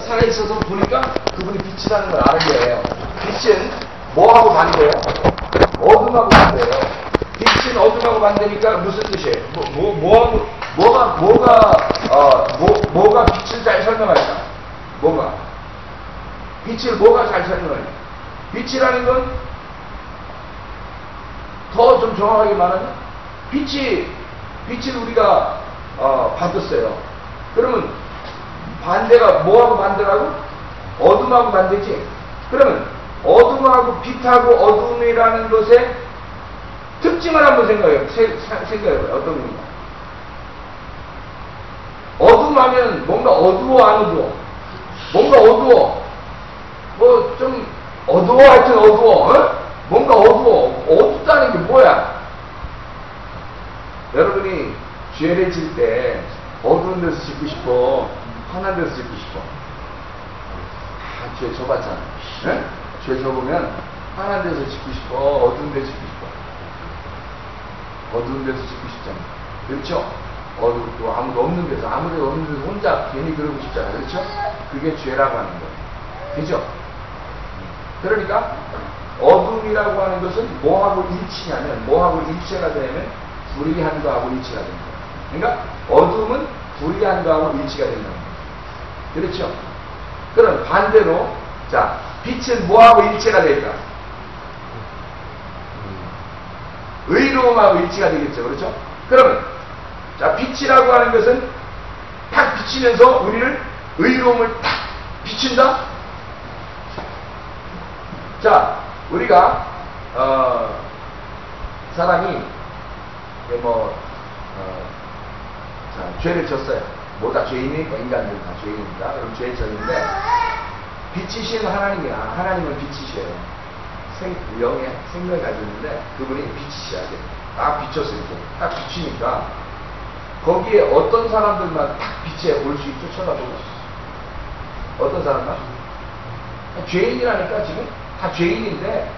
살아있어서 보니까 그분이 빛이라는 걸 아는 거예요. 빛은 뭐하고 반대예요? 어둠하고 반대예요. 빛은 어둠하고 반대니까 무슨 뜻이에요? 뭐, 뭐, 뭐, 뭐가, 뭐가, 어, 뭐, 뭐가 빛을 잘 설명할까? 뭐가? 빛을 뭐가 잘 설명할까? 빛이라는 건 더 좀 정확하게 말하면 빛이, 빛을 우리가, 어, 받았어요. 그러면 반대가 뭐하고 반대라고? 어둠하고 반대지. 그러면 어둠하고 빛하고 어둠이라는 것의 특징을 한번 생각해 생각해봐요. 어떤 겁니까? 어둠하면 뭔가 어두워 안 어두워? 뭔가 어두워. 뭐 좀 어두워 하여튼 어두워. 어? 뭔가 어두워. 어둡다는 게 뭐야? 여러분이 죄를 질 때 어두운 데서 짓고 싶어? 환한 데서 짓고 싶어? 다죄 져봤잖아. 네? 죄 져보면 환한 데서 짓고 싶어? 어두운 데서 짓고 싶어? 어두운 데서 짓고 싶잖아. 그렇죠? 어둡고 아무도 없는 데서 아무데도 없는 데서 혼자 괜히 그러고 싶잖아. 그렇죠? 그게 죄라고 하는 거예요. 그죠? 그러니까 어둠이라고 하는 것은 뭐하고 일치냐면 뭐하고 일치가 되냐면 불의한 거하고 일치가 된다. 그러니까 어둠은 불의한 거하고 일치가 된다는 거예요. 그렇죠? 그럼 반대로 자 빛은 뭐하고 일치가 될까? 의로움하고 일치가 되겠죠. 그렇죠? 그러면 자 빛이라고 하는 것은 탁 비치면서 우리를 의로움을 탁 비춘다. 자 우리가 어, 사람이 뭐 어, 자, 죄를 졌어요. 뭐다 죄인이니까 인간들 다 죄인입니다. 그럼 졌는데 빛이신 하나님이야. 하나님은 빛이셔요. 생, 영의 생명을 가지고 있는데 그분이 빛이셔야 돼. 딱 비쳤을 때. 딱 비치니까 거기에 어떤 사람들만 딱 빛에 올 수 있죠. 쳐다보고 어떤 사람만? 죄인이라니까 지금 다 죄인인데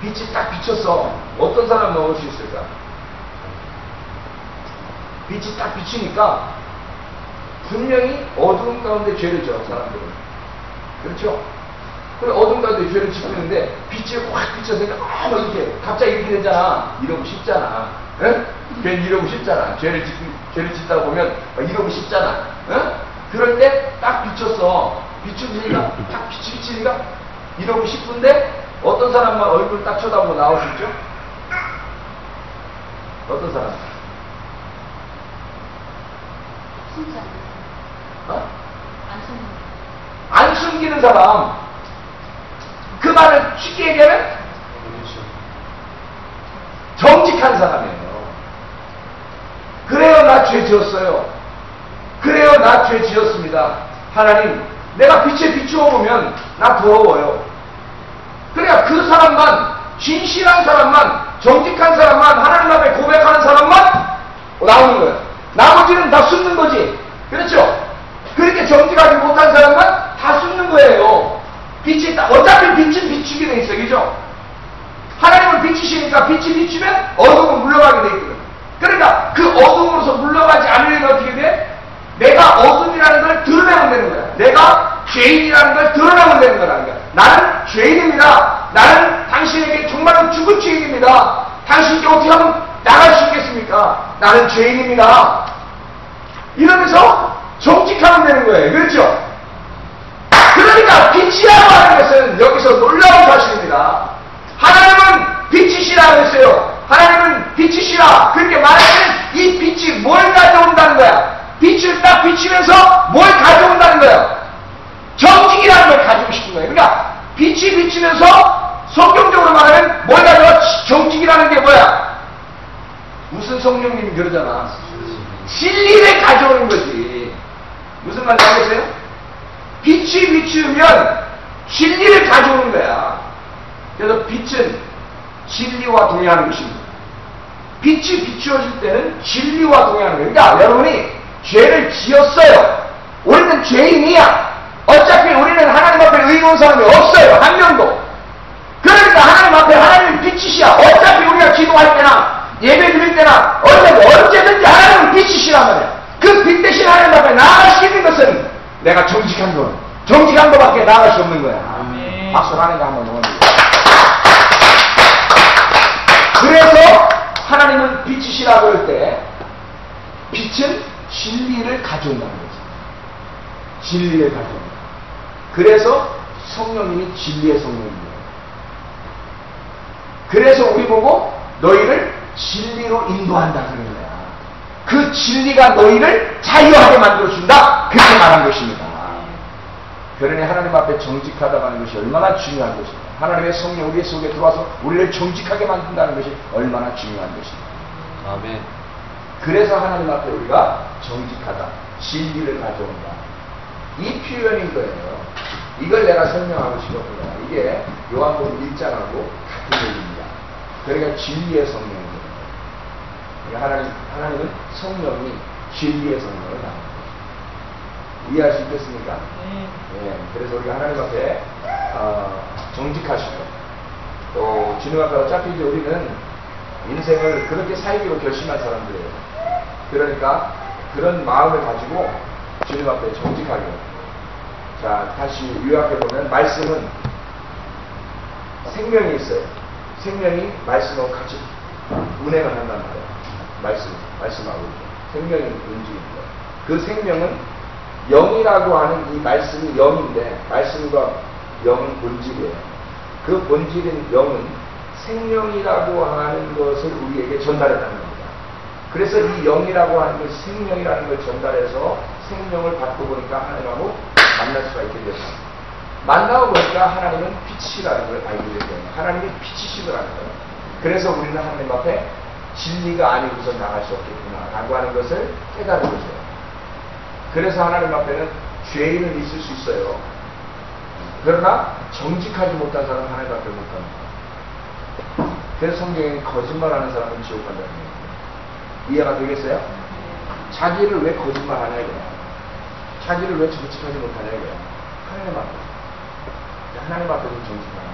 빛이 딱 비쳤어. 어떤 사람만 올 수 있을까? 빛이 딱 비치니까 분명히 어두운 가운데 죄를 져 사람들은 그렇죠? 그래 어두운 가운데 죄를 짓고 있는데 빛이 확 비쳐서 아 이렇게 갑자기 이렇게 되잖아 이러고 싶잖아 응? 괜히 이러고 싶잖아 죄를 짓 죄를 짓다 보면 이러고 싶잖아 응? 그럴 때 딱 비쳤어 비추니까 딱 빛이 비치니까 이러고 싶은데 어떤 사람만 얼굴 딱 쳐다보고 나올 수 있죠? 어떤 사람? 않는 어? 안 숨는 안 숨기는 사람. 그 말을 쉽게 얘기하면 정직한 사람이에요. 그래요, 나 죄 지었어요. 그래요, 나 죄 지었습니다. 하나님, 내가 빛에 비추어 보면 나 더러워요. 그래야 그 사람만, 진실한 사람만, 정직한 사람만, 하나님 앞에 고백하는 사람만 나오는 거예요. 나머지는 다 숨는 거지. 그렇죠? 그렇게 정직하지 못한 사람만 다 숨는 거예요. 빛이, 딱- 어차피 빛은 비추게 돼 있어. 그죠? 하나님은 빛이시니까 빛이 비추면 어둠은 물러가게 돼 있거든. 그러니까 그 어둠으로서 물러가지 않으려면 어떻게 돼? 내가 어둠이라는 걸 드러내면 되는 거야. 내가 죄인이라는 걸 드러내면 되는 거라는 거야. 나는 죄인입니다. 나는 당신에게 정말 죽은 죄인입니다. 당신께 어떻게 하면 나갈 수 있겠습니까? 나는 죄인입니다. 이러면서 정직하면 되는 거예요. 그렇죠? 그러니까 빛이라고 하는 것은 여기서 놀라운 사실입니다. 하나님은 빛이시라 그랬어요. 하나님은 빛이시라. 그렇게 말하면 이 빛이 뭘 가져온다는 거야? 빛을 딱 비치면서 뭘 가져온다는 거야? 정직이라는 걸 가지고 싶은 거예요. 그러니까 빛이 비치면서 성경적으로 말하면 뭘 가져와? 정직이라는 게 뭐야? 무슨 성령님이 그러잖아. 진리를 가져오는 거지. 무슨 말인지 알겠어요? 빛이 비추면 진리를 가져오는 거야. 그래서 빛은 진리와 동의하는 것입니다. 빛이 비추어질 때는 진리와 동의하는 거예요. 그러니까 여러분이 죄를 지었어요. 우리는 죄인이야. 어차피 우리는 하나님 앞에 의로운 사람이 없어요. 한 명도. 그러니까 하나님 앞에 하나님이 빛이시야. 어차피 우리가 기도할 때나 예배 드릴 때나 언제든지, 언제든지 하나님은 빛이시란 말이야. 그 빛 대신 하나님 앞에 나아갈 수 있는 것은 내가 정직한 것, 정직한 것밖에 나아갈 수 없는 거야. 아멘. 박수 하는 거 한번 응원해요. 그래서 하나님은 빛이시라고 할 때 빛은 진리를 가져온다는 거죠. 진리를 가져온다. 그래서 성령님이 진리의 성령입니다. 그래서 우리 보고 너희를 진리로 인도한다 그런 거야. 그 진리가 너희를 자유하게 만들어준다. 그렇게 말한 것입니다. 그러니 하나님 앞에 정직하다고 하는 것이 얼마나 중요한 것입니다. 하나님의 성령 우리 속에 들어와서 우리를 정직하게 만든다는 것이 얼마나 중요한 것입니다. 아멘. 그래서 하나님 앞에 우리가 정직하다, 진리를 가져온다. 이 표현인 거예요. 이걸 내가 설명하고 싶었구나. 이게 요한복음 1장하고 같은 얘기입니다. 그러니까 진리의 성령이거든요. 그러니까 하나님, 하나님은 성령이 진리의 성령을 나옵니다. 이해할 수 있겠습니까? 예, 그래서 우리가 하나님 앞에 어, 정직하시고 또 진흥학과 어차피 이제 우리는 인생을 그렇게 살기로 결심한 사람들이에요. 그러니까 그런 마음을 가지고 주님 앞에 정직하게. 자, 다시 요약해 보면 말씀은 생명이 있어요. 생명이 말씀하고 같이 운행을 한단 말이에요. 말씀, 말씀하고 생명이 움직이는 거예요. 그 생명은 영이라고 하는 이 말씀이 영인데 말씀과 영은 본질이에요. 그 본질인 영은 생명이라고 하는 것을 우리에게 전달했다는 겁니다. 그래서 이 영이라고 하는 것, 생명이라는 걸 전달해서 생명을 받고 보니까 하나님하고 만날 수가 있게 됐습니다. 만나고 보니까 하나님은 빛이라는 걸 알게 됐거든요. 하나님이 빛이시더라는 거예요. 그래서 우리는 하나님 앞에 진리가 아니고서 나갈 수 없겠구나 라고 하는 것을 깨달은 거죠. 그래서 하나님 앞에는 죄인은 있을 수 있어요. 그러나 정직하지 못한 사람은 하나님 앞에 못 갑니다. 그래서 성경에 거짓말하는 사람은 지옥 간다는 거예요. 이해가 되겠어요? 자기를 왜 거짓말하냐 이거야. 자기를 왜 정직하지 못하냐 이거야. 하나님 앞에. 하나님 앞에 좀 정직하라.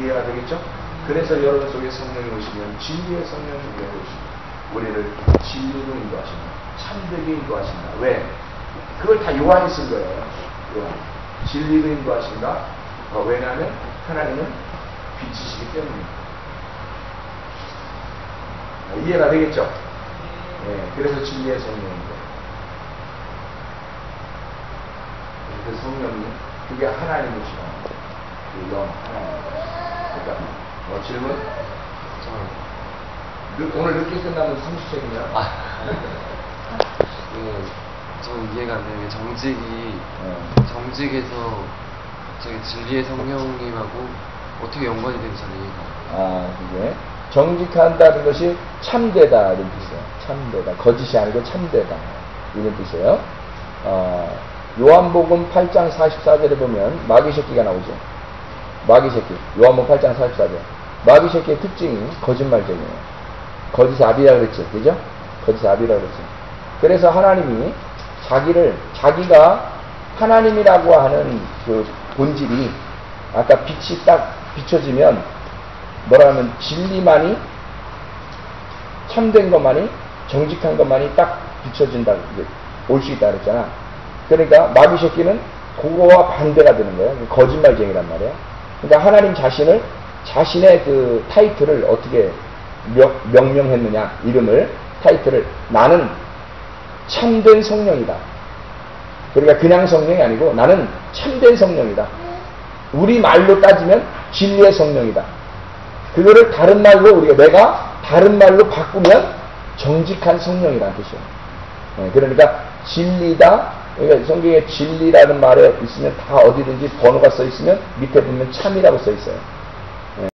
이해가 되겠죠? 그래서 여러분 속에 성령이 오시면 진리의 성령이 오십니다. 우리를 진리로 인도하십니다. 참되게 인도하신다. 왜? 그걸 다 요한이 쓴 거예요. 요한. 진리로 인도하신다. 어, 왜냐하면 하나님은 빛이시기 때문입니다. 어, 이해가 되겠죠? 예, 그래서 진리의 성령입니다. 그 성령이 그게 하나님이시라. 그영 하나님. 그러니까 어, 질문? 늦- 오늘 늦게 끝나면 성수책이냐? 아, 네, 저 이해가 안 되는 게 정직이 어. 정직에서 저기 진리의 성령님하고 어떻게 연관이 되는지 잘 이해가 안 아, 그게 정직한다는 것이 참되다 이런 뜻이에요. 참되다. 거짓이 아니고 참되다 이런 뜻이에요. 어, 요한복음 8장 44절에 보면 마귀 새끼가 나오죠. 마귀 새끼. 요한복음 8장 44절. 마귀 새끼의 특징이 거짓말쟁이에요. 거짓 아비라 그랬죠. 그죠? 거짓 아비라 그랬죠. 그래서 하나님이 자기를 자기가 하나님이라고 하는 그 본질이 아까 빛이 딱 비춰지면 뭐라 하면 진리만이 참된 것만이 정직한 것만이 딱 비춰진다 올 수 있다 그랬잖아. 그러니까 마귀 새끼는 그거와 반대가 되는 거예요. 거짓말쟁이란 말이에요. 그러니까 하나님 자신을 자신의 그 타이틀을 어떻게 명, 명명했느냐 이름을 타이틀을 나는 참된 성령이다. 그러니까 그냥 성령이 아니고 나는 참된 성령이다. 우리 말로 따지면 진리의 성령이다. 그거를 다른 말로 우리가 내가 다른 말로 바꾸면 정직한 성령이라는 뜻이에요. 네, 그러니까 진리다. 그러니까 성경에 진리라는 말에 있으면 다 어디든지 번호가 써 있으면 밑에 보면 참이라고 써 있어요.